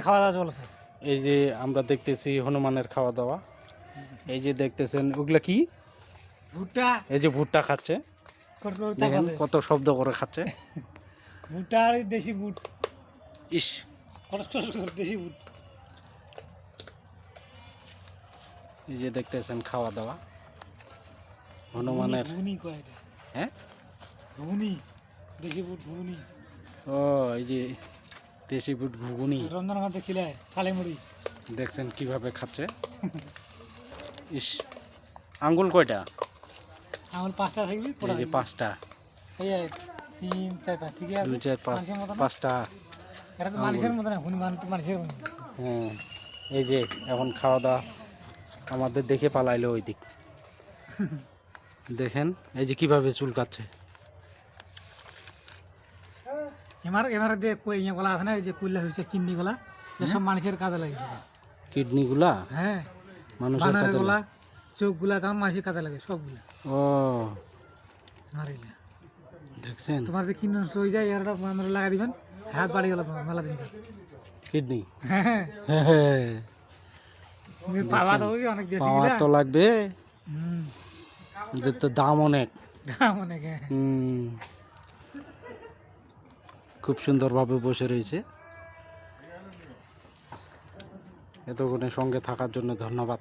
খাওয়া দাওয়া চলছে এই যে আমরা দেখতেছি হনুমানের খাওয়া দাওয়া এই যে দেখতেছেন ওগুলা কি? ভুট্টা। এই যে ভুট্টা খাচ্ছে। দেখেন কত শব্দ করে খাচ্ছে। ভুট্টা আর দেশি বুট ইস। দেশি বুট এই যে দেখতেছেন খাওয়া দাওয়া হনুমানের হ্যাঁ? ঘুগনি। দেশি বুট ঘুগনি। ও এই যে দেশি বুট ঘুগুনি। রমজান মাসে খেলে দেখছেন কীভাবে খাচ্ছে? ইস আঙ্গুল কয়টা? আমার পাঁচটা থাকবি এই যে পাঁচটা। এই তিন চার পাঁচ ঠিক আছে? দুই চার পাঁচ পাঁচটা এটা তো মানুষের মতো না তো মানুষের মতো। হ্যাঁ এই যে এখন খাওয়া দাওয়া আমাদের দেখে পালাইলো ওই দিক দেখেন এই যে কীভাবে চুলকাচ্ছে। এমার এমার যে ইয়ে গলা আছে না যে কুল্লা হয়েছে কিডনি গলা এসব মানুষের কাজে লাগে। কিডনিগুলা? হ্যাঁ। মানুষের কাছে গলা চোখগুলা তখন মানুষের কাজে লাগে সবগুলা। ও। মারিলে দেখছেন? তোমার যে কিডনি নষ্ট হয়ে যায় এরটা পনেরো লাগা দিবেন হাত বাড়ি গেল তোমার মেলা দিন। কিডনি? হ্যাঁ। পাওয়া তো অনেক বেশি পাওয়ার গিলা। তো লাগবে। হুম। তো দাম অনেক। দাম অনেক হ্যাঁ। হুম। খুব সুন্দরভাবে বসে রয়েছে। এতক্ষণে সঙ্গে থাকার জন্য ধন্যবাদ।